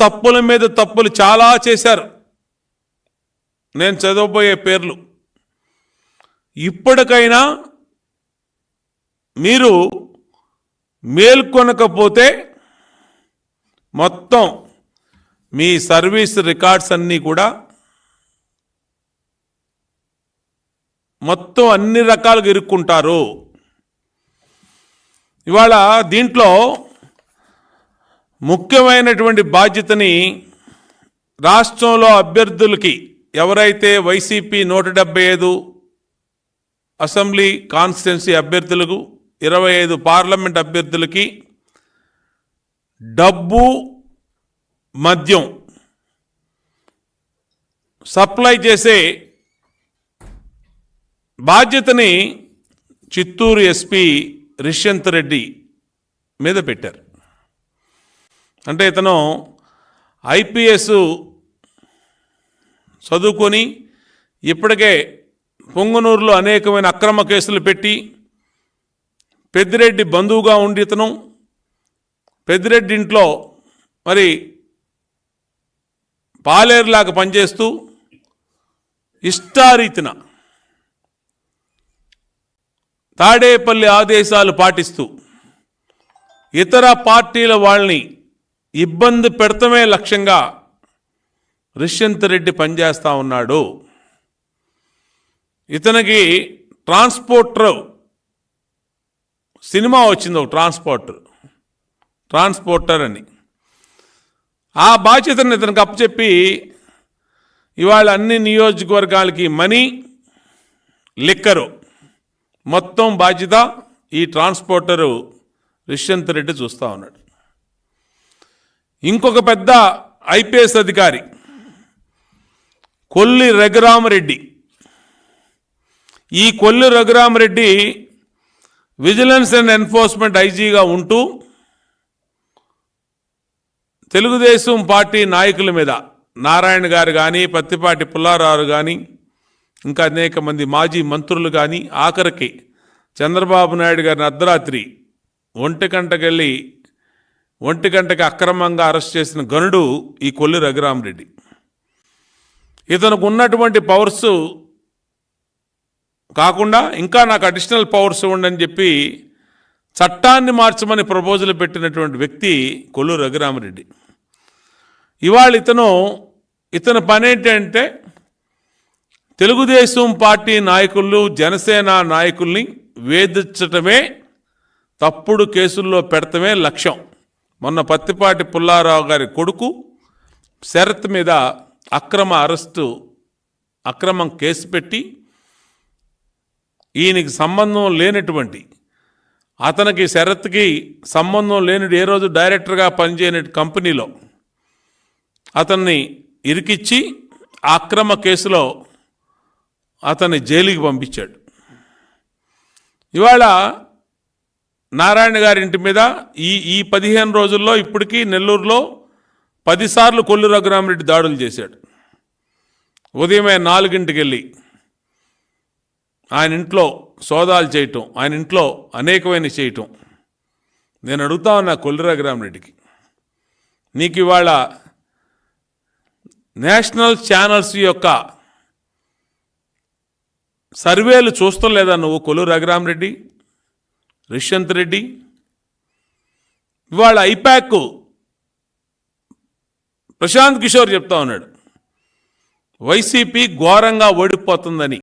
తప్పుల మీద తప్పులు చాలా చేశారు. నేను చదవబోయే పేర్లు. ఇప్పటికైనా మీరు మేల్కొనకపోతే మొత్తం మీ సర్వీస్ రికార్డ్స్ అన్నీ కూడా మొత్తం అన్ని రకాలుగా ఇరుక్కుంటారు. ఇవాళ దీంట్లో ముఖ్యమైనటువంటి బాధ్యతని రాష్ట్రంలో అభ్యర్థులకి ఎవరైతే వైసీపీ నూట డెబ్బై ఐదు అసెంబ్లీ కాన్స్టిట్యున్సీ అభ్యర్థులకు ఇరవై ఐదు పార్లమెంట్ అభ్యర్థులకి డబ్బు మద్యం సప్లై చేసే బాధ్యతని చిత్తూరు ఎస్పీ రిష్యంత్ రెడ్డి మీద పెట్టారు. అంటే ఇతను ఐపీఎస్ చదువుకొని ఇప్పటికే పొంగనూరులో అనేకమైన అక్రమ కేసులు పెట్టి పెద్దిరెడ్డి బంధువుగా ఉండి ఇతను పెద్దిరెడ్డి ఇంట్లో మరి పాలేరులాగా పనిచేస్తూ ఇష్టారీతిన తాడేపల్లి ఆదేశాలు పాటిస్తూ ఇతర పార్టీల వాళ్ళని ఇబ్బంది పెడతమే లక్ష్యంగా రిష్యంత్ రెడ్డి పనిచేస్తూ ఉన్నాడు. ఇతనికి ట్రాన్స్పోర్టర్ సినిమా వచ్చింది ఒక ట్రాన్స్పోర్టర్. ట్రాన్స్పోర్టర్ అని. ఆ బాధ్యతను ఇతనికి అప్పచెప్పి ఇవాళ అన్ని నియోజకవర్గాలకి మనీ లిక్కరు మొత్తం బాధ్యత ఈ ట్రాన్స్పోర్టరు రిష్యంత్ రెడ్డి చూస్తూ ఉన్నాడు. ఇంకొక పెద్ద ఐపీఎస్ అధికారి కొల్లి రఘురామరెడ్డి. ఈ Kolli Raghuramareddy vigilance and enforcement ఐజీగా ఉంటూ తెలుగుదేశం పార్టీ నాయకుల మీద నారాయణ గారు కానీ పత్తిపాటి పుల్లారావు కానీ ఇంకా అనేక మంది మాజీ మంత్రులు కానీ ఆఖరికి చంద్రబాబు నాయుడు గారిని అర్ధరాత్రి ఒంటి గంటకెళ్ళి ఒంటి గంటకి అక్రమంగా అరెస్ట్ చేసిన గనుడు ఈ కొల్లి రఘురామరెడ్డి. ఇతనికి ఉన్నటువంటి పవర్స్ కాకుండా ఇంకా నాకు అడిషనల్ పవర్స్ ఉండని చెప్పి చట్టాన్ని మార్చమని ప్రపోజల్ పెట్టినటువంటి వ్యక్తి కొల్లు రఘురామరెడ్డి. ఇవాళ ఇతను ఇతని పని తెలుగుదేశం పార్టీ నాయకులు జనసేన నాయకుల్ని వేధించటమే తప్పుడు కేసుల్లో పెడతమే లక్ష్యం. మొన్న పత్తిపాటి పుల్లారావు గారి కొడుకు శరత్ మీద అక్రమ అరెస్టు అక్రమం కేసు పెట్టి ఈయనకి సంబంధం లేనటువంటి అతనికి శరత్కి సంబంధం లేని ఏ రోజు డైరెక్టర్గా పనిచేయని కంపెనీలో అతన్ని ఇరికిచ్చి అక్రమ కేసులో అతన్ని జైలుకి పంపించాడు. ఇవాళ నారాయణ గారి ఇంటి మీద ఈ ఈ పదిహేను రోజుల్లో ఇప్పటికీ నెల్లూరులో పదిసార్లు కొల్లు రఘురామరెడ్డి దాడులు చేశాడు. ఉదయమే నాలుగింటికి వెళ్ళి ఆయన ఇంట్లో సోదాలు చేయటం ఆయన ఇంట్లో అనేకమైన చేయటం. నేను అడుగుతా ఉన్నా కొల్లు రఘురామరెడ్డికి నీకు ఇవాళ నేషనల్ ఛానల్స్ యొక్క సర్వేలు చూస్తలేదా నువ్వు కొల్లు రఘురామరెడ్డి రిషంత్ రెడ్డి ఇవాళ ఐపాక్ ప్రశాంత్ కిషోర్ చెప్తా ఉన్నాడు వైసీపీ ఘోరంగా ఓడిపోతుందని.